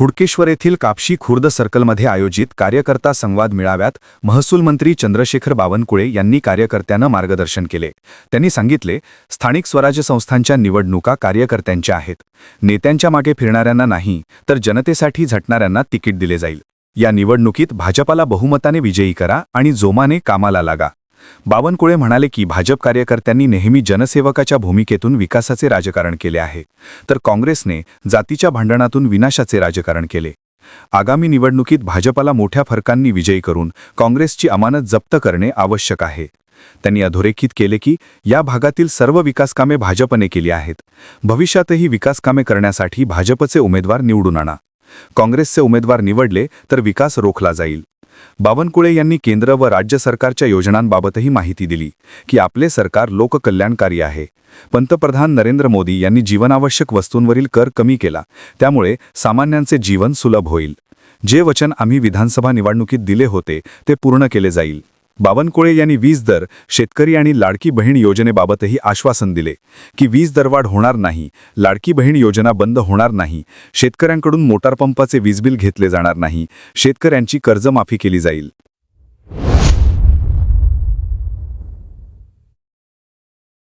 हुडकेश्वर येथील कापशी खुर्द सर्कलमध्ये आयोजित कार्यकर्ता संवाद मेळाव्यात महसूल मंत्री चंद्रशेखर बावनकुळे यांनी कार्यकर्त्यांना मार्गदर्शन केले. त्यांनी सांगितले स्थानिक स्वराज्य संस्थांच्या निवडणुका कार्यकर्त्यांच्या आहेत. नेत्यांच्या मागे फिरणाऱ्यांना नाही तर जनतेसाठी झटणाऱ्यांना तिकीट दिले जाईल. या निवडणुकीत भाजपाला बहुमताने विजयी करा आणि जोमाने कामाला लागा. बावनकुळे म्हणाले की भाजप कार्यकर्त्यांनी नेहमी जनसेवकाच्या भूमिकेतून विकासाचे राजकारण केले आहे. तर काँग्रेसने जातीच्या भांडणातून विनाशाचे राजकारण केले. आगामी निवडणुकीत भाजपाला मोठ्या फरकांनी विजयी करून काँग्रेसची अमानत जप्त करणे आवश्यक आहे. त्यांनी अधोरेखित केले की या भागातील सर्व विकासकामे भाजपने केली आहेत. भविष्यातही विकासकामे करण्यासाठी भाजपचे उमेदवार निवडून आणा. काँग्रेसचे उमेदवार निवडले तर विकास रोखला जाईल. बावनकुळे यांनी केंद्र व राज्य सरकारच्या योजनांबाबतही माहिती दिली की आपले सरकार लोककल्याणकारी आहे. पंतप्रधान नरेंद्र मोदी यांनी जीवनावश्यक वस्तूंवरील कर कमी केला. त्यामुळे सामान्यांचे जीवन सुलभ होईल. जे वचन आम्ही विधानसभा निवडणुकीत दिले होते ते पूर्ण केले जाईल. बावनकुळे यांनी वीज दर शेतकरी आणि लाडकी बहीण योजनेबाबतही आश्वासन दिले की वीज दरवाढ होणार नाही लाडकी बहीण योजना बंद होणार नाही शेतकऱ्यांकडून मोटार पंपाचे वीजबिल घेतले जाणार नाही शेतकऱ्यांची कर्जमाफी केली जाईल.